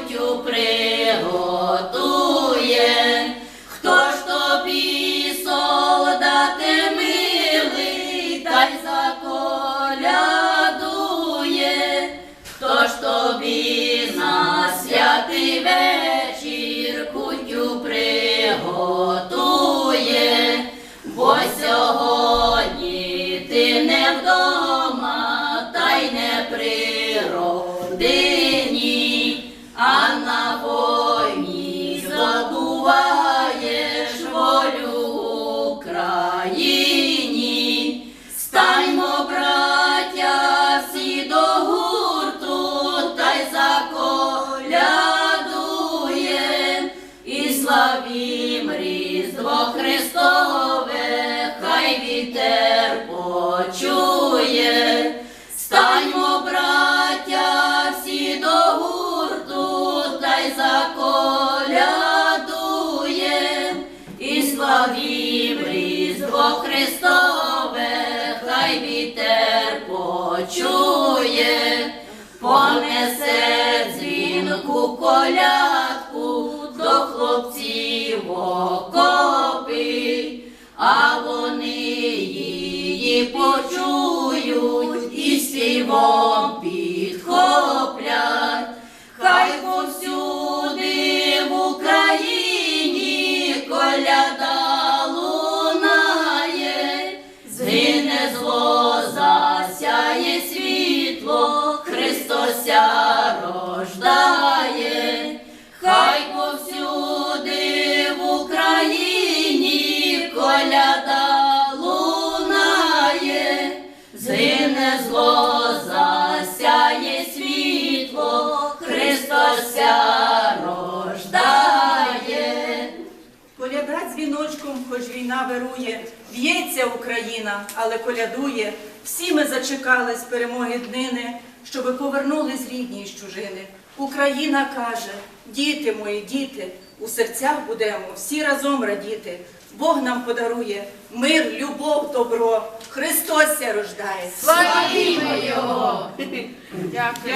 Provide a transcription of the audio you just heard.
путю приготує, хто ж тобі солдати милий, та й заколядує, хто ж тобі на святий вечір кутю приготує, бо сьогодні ти не вдома, та й не природи а на війні здобуваєш волю Україні. Станьмо, браття, всі до гурту, та й заколядуєм, і славім Різдво Христове, хай вітер почує. Христове, хай вітер почує, понесе дзвінку колядку до хлопців окопи, а вони її почують і співом Христося рождає. Хай повсюди в Україні коляда лунає, згине зло, засяє світло, Христося дзвіночком, хоч війна вирує, б'ється Україна, але колядує. Всі ми зачекались перемоги днини, щоби повернулись рідні з чужини. Україна каже: діти мої, діти, у серцях будемо всі разом радіти. Бог нам подарує мир, любов, добро. Христос рождає. Славімо Його! Дякую.